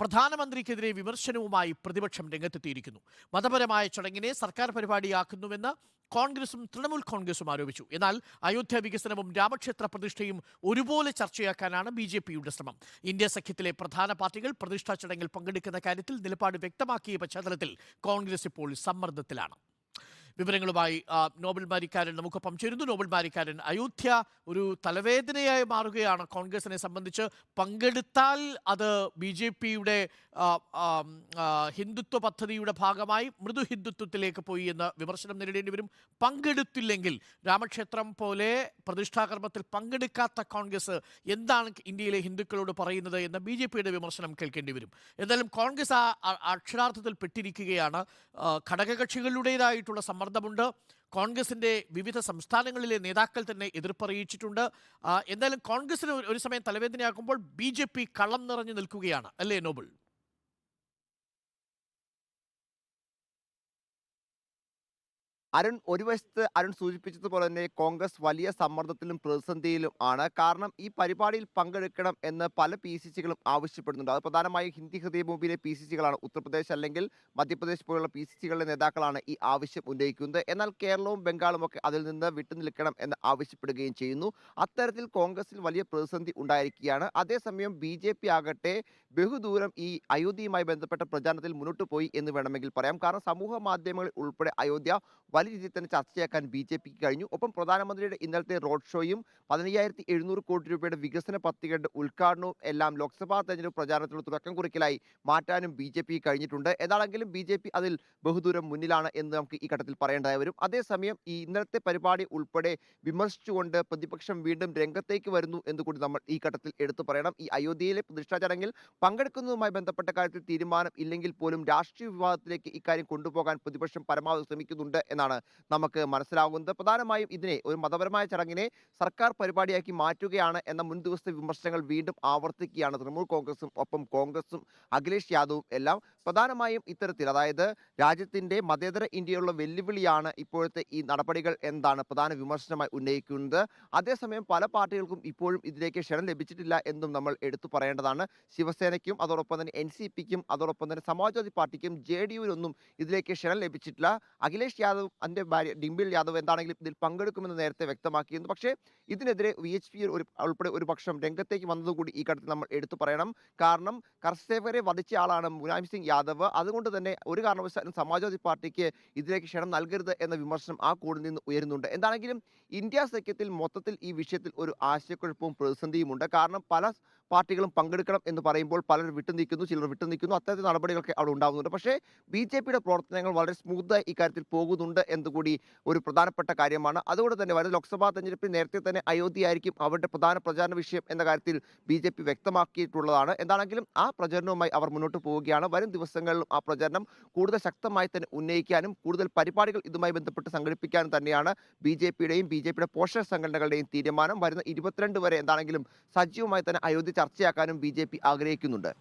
പ്രധാനമന്ത്രിക്കെതിരെ വിമർശനവുമായി പ്രതിപക്ഷം രംഗത്തെത്തിയിരിക്കുന്നു. മതപരമായ ചടങ്ങിനെ സർക്കാർ പരിപാടിയാക്കുന്നുവെന്ന് കോൺഗ്രസും തൃണമൂൽ കോൺഗ്രസും ആരോപിച്ചു. എന്നാൽ അയോധ്യ വികസനവും രാമക്ഷേത്ര പ്രതിഷ്ഠയും ഒരുപോലെ ചർച്ചയാക്കാനാണ് ബി ജെ പിയുടെ ശ്രമം. ഇന്ത്യ സഖ്യത്തിലെ പ്രധാന പാർട്ടികൾ പ്രതിഷ്ഠാ ചടങ്ങിൽ പങ്കെടുക്കുന്ന കാര്യത്തിൽ നിലപാട് വ്യക്തമാക്കിയ പശ്ചാത്തലത്തിൽ കോൺഗ്രസ് ഇപ്പോൾ സമ്മർദ്ദത്തിലാണ്. വിവരങ്ങളുമായി നോബൽ മാരിക്കാരൻ നമുക്കൊപ്പം ചേരുന്നു. നോബൽ മാരിക്കാരൻ അയോധ്യ ഒരു തലവേദനയായി മാറുകയാണ്. കോൺഗ്രസിനെ സംബന്ധിച്ച് പങ്കെടുത്താൽ അത് ബി ജെ പിയുടെ ഹിന്ദുത്വ പദ്ധതിയുടെ ഭാഗമായി മൃദു ഹിന്ദുത്വത്തിലേക്ക് പോയി എന്ന് വിമർശനം നേരിടേണ്ടി വരും. പങ്കെടുത്തില്ലെങ്കിൽ രാമക്ഷേത്രം പോലെ പ്രതിഷ്ഠാകർമ്മത്തിൽ പങ്കെടുക്കാത്ത കോൺഗ്രസ് എന്താണ് ഇന്ത്യയിലെ ഹിന്ദുക്കളോട് പറയുന്നത് എന്ന ബി ജെ പിയുടെ വിമർശനം കേൾക്കേണ്ടി വരും. എന്തായാലും കോൺഗ്രസ് ആ അക്ഷരാർത്ഥത്തിൽ പെട്ടിരിക്കുകയാണ്. ഘടകകക്ഷികളുടേതായിട്ടുള്ള സമ്മർദ്ദമുണ്ട്. കോൺഗ്രസിന്റെ വിവിധ സംസ്ഥാനങ്ങളിലെ നേതാക്കൾ തന്നെ എതിർപ്പറിയിച്ചിട്ടുണ്ട്. എന്തായാലും കോൺഗ്രസിന് ഒരു- സമയം തലവേദനയാക്കുമ്പോൾ ബി കള്ളം നിറഞ്ഞു നിൽക്കുകയാണ്. അല്ലേ നോബിൾ? അരുൺ ഒരു വശത്ത് അരുൺ സൂചിപ്പിച്ചതുപോലെ തന്നെ കോൺഗ്രസ് വലിയ സമ്മർദ്ദത്തിലും പ്രതിസന്ധിയിലും ആണ്. കാരണം ഈ പരിപാടിയിൽ പങ്കെടുക്കണം എന്ന് പല പി സി സികളും ആവശ്യപ്പെടുന്നുണ്ട്. അത് പ്രധാനമായും ഹിന്ദി ഹൃദയഭൂമിയിലെ പി സി സികളാണ് ഉത്തർപ്രദേശ് അല്ലെങ്കിൽ മധ്യപ്രദേശ് പോലുള്ള പി സി സികളിലെ നേതാക്കളാണ് ഈ ആവശ്യം ഉന്നയിക്കുന്നത്. എന്നാൽ കേരളവും ബംഗാളും ഒക്കെ അതിൽ നിന്ന് വിട്ടുനിൽക്കണം എന്ന് ആവശ്യപ്പെടുകയും ചെയ്യുന്നു. അത്തരത്തിൽ കോൺഗ്രസിൽ വലിയ പ്രതിസന്ധി ഉണ്ടായിരിക്കുകയാണ്. അതേസമയം ബി ജെ പി ആകട്ടെ ബഹുദൂരം ഈ അയോധ്യയുമായി ബന്ധപ്പെട്ട പ്രചാരണത്തിൽ മുന്നോട്ട് പോയി എന്ന് വേണമെങ്കിൽ പറയാം. കാരണം സമൂഹ മാധ്യമങ്ങളിൽ ഉൾപ്പെടെ അയോധ്യ വലിയ രീതിയിൽ തന്നെ ചർച്ചയാക്കാൻ ബി ജെ പിക്ക് കഴിഞ്ഞു. ഒപ്പം പ്രധാനമന്ത്രിയുടെ ഇന്നലത്തെ റോഡ് ഷോയും പതിനയ്യായിരത്തി എഴുന്നൂറ് കോടി രൂപയുടെ വികസന പദ്ധതികളുടെ ഉദ്ഘാടനവും എല്ലാം ലോക്സഭാ തെരഞ്ഞെടുപ്പ് പ്രചാരണത്തിന് തുടക്കം കുറിക്കലായി മാറ്റാനും ബി ജെ പി കഴിഞ്ഞിട്ടുണ്ട്. ഏതാണെങ്കിലും ബി ജെ പി അതിൽ ബഹുദൂരം മുന്നിലാണ് എന്ന് നമുക്ക് ഈ ഘട്ടത്തിൽ പറയേണ്ടതായി വരും. അതേസമയം ഈ ഇന്നലത്തെ പരിപാടി ഉൾപ്പെടെ വിമർശിച്ചുകൊണ്ട് പ്രതിപക്ഷം വീണ്ടും രംഗത്തേക്ക് വരുന്നു എന്ന് കൂടി നമ്മൾ ഈ ഘട്ടത്തിൽ എടുത്തു പറയണം. ഈ അയോധ്യയിലെ പ്രതിഷ്ഠാ ചടങ്ങിൽ പങ്കെടുക്കുന്നതുമായി ബന്ധപ്പെട്ട കാര്യത്തിൽ തീരുമാനം ഇല്ലെങ്കിൽ പോലും രാഷ്ട്രീയ വിവാദത്തിലേക്ക് ഇക്കാര്യം കൊണ്ടുപോകാൻ പ്രതിപക്ഷം പരമാവധി ശ്രമിക്കുന്നുണ്ട് എന്നാണ് നമുക്ക് മനസ്സിലാകുന്നത് പ്രധാനമായും ഇതിനെ ഒരു മതപരമായ ചടങ്ങിനെ സർക്കാർ പരിപാടിയാക്കി മാറ്റുകയാണ് എന്ന മുൻ ദിവസത്തെ വിമർശനങ്ങൾ വീണ്ടും ആവർത്തിക്കുകയാണ് തൃണമൂൽ കോൺഗ്രസും ഒപ്പം കോൺഗ്രസും അഖിലേഷ് യാദവും എല്ലാം. പ്രധാനമായും ഇത്തരത്തിൽ അതായത് രാജ്യത്തിന്റെ മതേതര ഇന്ത്യയുള്ള വെല്ലുവിളിയാണ് ഇപ്പോഴത്തെ ഈ നടപടികൾ എന്താണ് പ്രധാന വിമർശനമായി ഉന്നയിക്കുന്നത്. അതേസമയം പല പാർട്ടികൾക്കും ഇപ്പോഴും ഇതിലേക്ക് ക്ഷണം ലഭിച്ചിട്ടില്ല എന്നും നമ്മൾ എടുത്തു പറയേണ്ടതാണ്. ശിവസേനയ്ക്കും അതോടൊപ്പം തന്നെ എൻ സി പിക്കും അതോടൊപ്പം തന്നെ സമാജ്വാദി പാർട്ടിക്കും ജെ ഡി യുവിനൊന്നും ഇതിലേക്ക് ക്ഷണം ലഭിച്ചിട്ടില്ല. അഖിലേഷ് യാദവ് അതിന്റെ ഭാര്യ ഡിംപിൾ യാദവ് എന്താണെങ്കിലും ഇതിൽ പങ്കെടുക്കുമെന്ന് നേരത്തെ വ്യക്തമാക്കിയിരുന്നു. പക്ഷേ ഇതിനെതിരെ വി എച്ച് പി ഒരു ഉൾപ്പെടെ ഒരു പക്ഷം രംഗത്തേക്ക് വന്നതുകൂടി ഈ ഘട്ടത്തിൽ നമ്മൾ എടുത്തു പറയണം. കാരണം കർഷകരെ വധിച്ച ആളാണ് മുലായം സിംഗ് യാദവ്. അതുകൊണ്ട് തന്നെ ഒരു കാരണവശാലും സമാജ്വാദി പാർട്ടിക്ക് ഇതിലേക്ക് ക്ഷണം നൽകരുത് എന്ന വിമർശനം ആ കൂടിൽ നിന്ന് ഉയരുന്നുണ്ട്. എന്താണെങ്കിലും ഇന്ത്യ സഖ്യത്തിൽ മൊത്തത്തിൽ ഈ വിഷയത്തിൽ ഒരു ആശയക്കുഴപ്പവും പ്രതിസന്ധിയുമുണ്ട്. കാരണം പല പാർട്ടികളും പങ്കെടുക്കണം എന്ന് പറയുമ്പോൾ പലരും വിട്ടുനിൽക്കുന്നു ചിലർ വിട്ടുനിൽക്കുന്നു. അത്തരത്തിൽ നടപടികളൊക്കെ അവിടെ ഉണ്ടാകുന്നുണ്ട്. പക്ഷേ ബി ജെ പിയുടെ പ്രവർത്തനങ്ങൾ വളരെ സ്മൂത്തായി ഇക്കാര്യത്തിൽ പോകുന്നുണ്ട് എന്നുകൂടി ഒരു പ്രധാനപ്പെട്ട കാര്യമാണ്. അതുകൊണ്ട് തന്നെ വരുന്ന ലോക്സഭാ തെരഞ്ഞെടുപ്പിൽ നേരത്തെ തന്നെ അയോധ്യ ആയിരിക്കും അവരുടെ പ്രധാന പ്രചാരണ വിഷയം എന്ന കാര്യത്തിൽ ബി ജെ പി വ്യക്തമാക്കിയിട്ടുള്ളതാണ്. എന്താണെങ്കിലും ആ പ്രചരണവുമായി അവർ മുന്നോട്ട് പോവുകയാണ്. വരും ദിവസങ്ങളിലും ആ പ്രചരണം കൂടുതൽ ശക്തമായി തന്നെ ഉന്നയിക്കാനും കൂടുതൽ പരിപാടികൾ ഇതുമായി ബന്ധപ്പെട്ട് സംഘടിപ്പിക്കാനും തന്നെയാണ് ബി ജെ പിയുടെയും ബി ജെ പിയുടെ പോഷക സംഘടനകളുടെയും തീരുമാനം. വരുന്ന ഇരുപത്തിരണ്ട് വരെ എന്താണെങ്കിലും സജീവമായി തന്നെ അയോധ്യ ചർച്ചയാക്കാനും ബി ആഗ്രഹിക്കുന്നുണ്ട്.